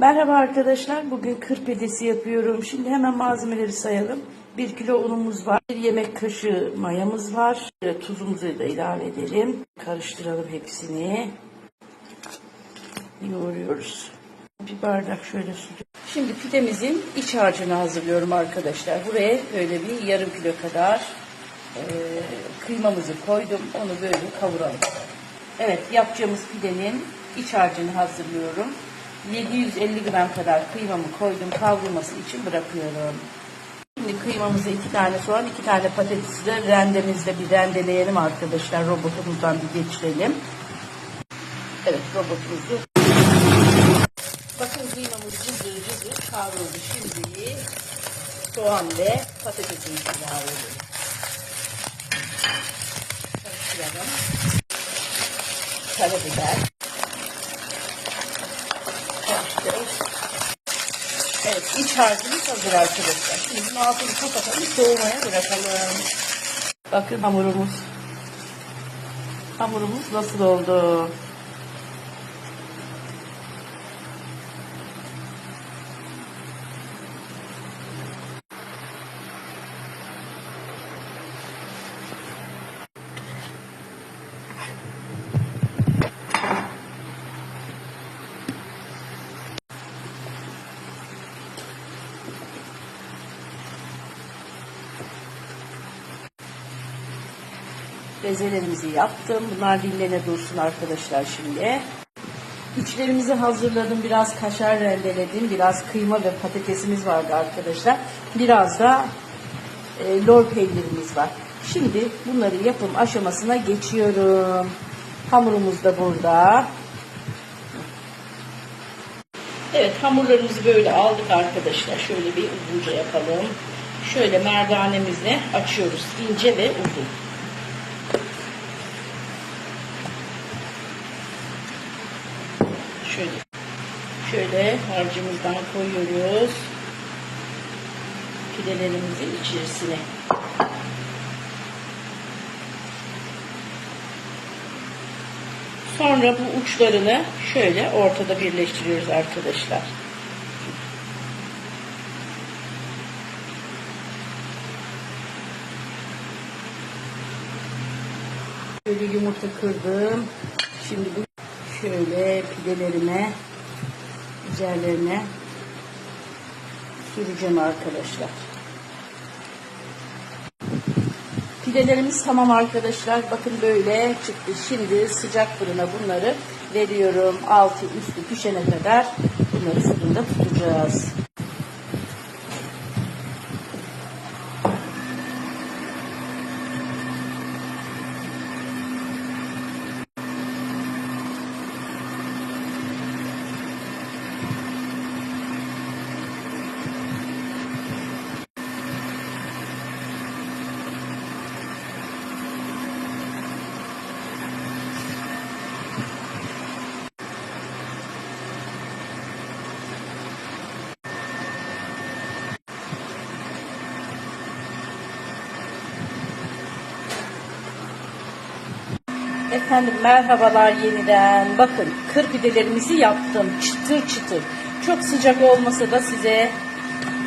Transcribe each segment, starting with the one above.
Merhaba arkadaşlar. Bugün kır pidesi yapıyorum. Şimdi hemen malzemeleri sayalım. 1 kilo unumuz var. 1 yemek kaşığı mayamız var. Tuzumuzu da ilave edelim. Karıştıralım hepsini. Yoğuruyoruz. Bir bardak şöyle su. Şimdi pidemizin iç harcını hazırlıyorum arkadaşlar. Buraya böyle bir yarım kilo kadar e, kıymamızı koydum. Onu böyle kavuralım. Evet yapacağımız pidenin iç harcını hazırlıyorum. 750 gram kadar kıymamı koydum. Kavrulması için bırakıyorum. Şimdi kıymamızı iki tane soğan, iki tane patatesi de rendemizde bir rendeleyelim arkadaşlar. Robotumuzdan bir geçirelim. Evet robotumuzu. Bakın kıymamız cızır cızır kavruldu. Şimdi soğan ve patatesimizi ilave edelim. Karıştıralım. Karabiber. Karıştırırız. Evet, iç harcımız hazır arkadaşlar. Şimdi bunun altını kapatalım, soğumaya bırakalım. Bakın hamurumuz. Hamurumuz nasıl oldu? Bezelerimizi yaptım. Bunlar dinlene dursun arkadaşlar şimdi. İçlerimizi hazırladım. Biraz kaşar rendeledim. Biraz kıyma ve patatesimiz vardı arkadaşlar. Biraz da e, lor peynirimiz var. Şimdi bunları yapım aşamasına geçiyorum. Hamurumuz da burada. Evet hamurlarımızı böyle aldık arkadaşlar. Şöyle bir uzunca yapalım. Şöyle merdanemizle açıyoruz. ince ve uzun. Şöyle şöyle harcımızdan koyuyoruz. Pidelerimizin içerisine. Sonra bu uçlarını şöyle ortada birleştiriyoruz arkadaşlar. Şöyle yumurta kırdım. Şimdi bu şöyle pidelerime üzerlerine süreceğim arkadaşlar. Pidelerimiz tamam arkadaşlar. Bakın böyle çıktı. Şimdi sıcak fırına bunları veriyorum. Altı üstü pişene kadar bunları fırında tutacağız. Efendim merhabalar yeniden. Bakın kır pidelerimizi yaptım. Çıtır çıtır. Çok sıcak olmasa da size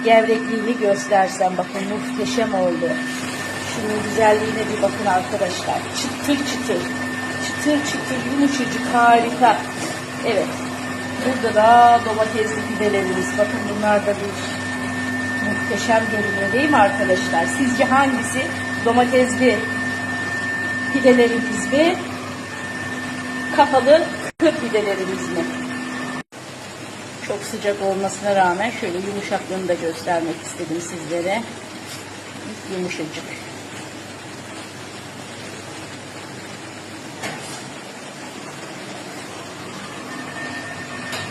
gevrekliğini göstersem bakın muhteşem oldu. Şunun güzelliğine bir bakın arkadaşlar. Çıtır çıtır. Çıtır çıtır yumuşacık harika. Evet. Burada da domatesli pidelerimiz. Bakın bunlar da bir muhteşem görünüyor değil mi arkadaşlar? Sizce hangisi domatesli pidelerimiz mi? Kapalı kır pidelerimiz mi? Çok sıcak olmasına rağmen şöyle yumuşaklığını da göstermek istedim sizlere. Yumuşacık.